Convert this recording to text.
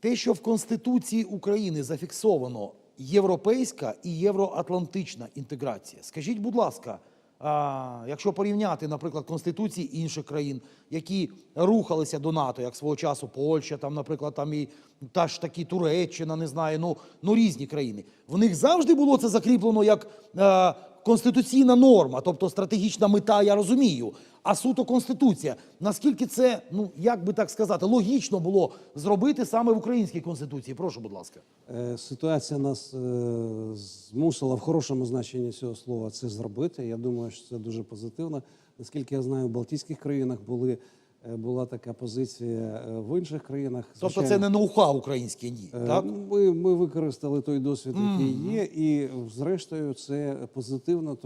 Те, що в Конституції України зафіксовано європейська і євроатлантична інтеграція. Скажіть, будь ласка, а, якщо порівняти, наприклад, конституції інших країн, які рухалися до НАТО, як свого часу Польща, там, наприклад, там і та ж таки Туреччина, не знаю, ну, ну різні країни. В них завжди було це закріплено як е, конституційна норма, тобто стратегічна мета, я розумію. А суто конституція. Наскільки це, ну як би так сказати, логічно було зробити саме в українській конституції? Прошу, будь ласка. Е, Ситуація нас е, змусила в хорошому значенні цього слова це зробити. Я думаю, що це дуже позитивно. Наскільки я знаю, в Балтійських країнах були, Е, була така позиція е, в інших країнах. Тобто звичайно, тобто це не науха українське, ні е, так ми ми використали той досвід, який mm -hmm. є, і зрештою це позитивно.